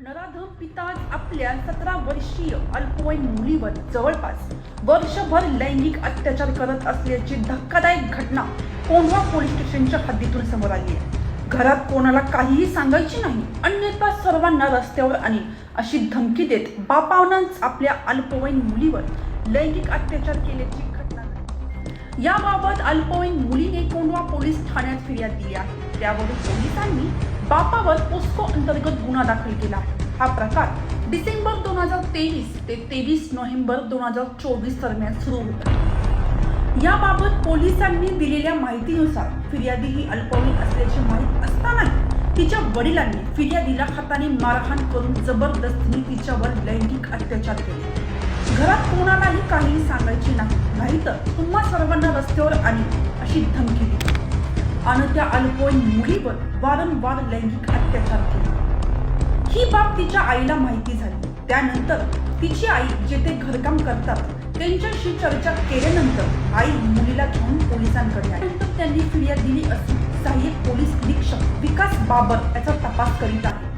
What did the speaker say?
नराधम पिता आपल्या सतरा वर्षीय अल्पवयीन मुलीवर जवळपास वर्षभर लैंगिक अत्याचार करत असल्याची धक्कादायक घटना कोंढवा पोलीस स्टेशनच्या हद्दीतून समोर आली आहे. घरात कोणाला काहीही सांगायची नाही अन्यथा सर्वांना रस्त्यावर आणि अशी धमकी देत बापावनंच आपल्या अल्पवयीन मुलीवर लैंगिक अत्याचार केल्याची घटना घडली. याबाबत अल्पवयीन मुलीने कोंढवा पोलीस ठाण्यात फिर्याद दिली आहे. त्यावरून पोलिसांनी बापावर पोस्को अंतर्गत गुन्हा दाखल केला. हा प्रकार डिसेंबर दोन हजार तेवीस ते तेवीस नोव्हेंबर दोन हजार चोवीस दरम्यान सुरू होता. याबाबत पोलिसांनी दिलेल्या माहितीनुसार फिर्यादी ही अल्पवयीन असल्याचे माहीत असतानाही तिच्या वडिलांनी फिर्यादीला हाताने मारहाण करून जबरदस्तीने तिच्यावर लैंगिक अत्याचार केले. घरात कोणालाही काहीही सांगायचे नाही नाहीतर तुम्हा सर्वांना रस्त्यावर आणि अशी धमकी दिली. आणि त्या अल्पवयीन मुलीवर वारंवार लैंगिक अत्याचार केले. ही बाब तिच्या आईला माहिती झाली. त्यानंतर तिची आई जेथे घरकाम करतात त्यांच्याशी चर्चा केल्यानंतर आई मुलीला घेऊन पोलिसांकडे आली. त्यांनी फिर्याद दिली असून सहाय्यक पोलीस निरीक्षक विकास बाबर याचा तपास करीत आहे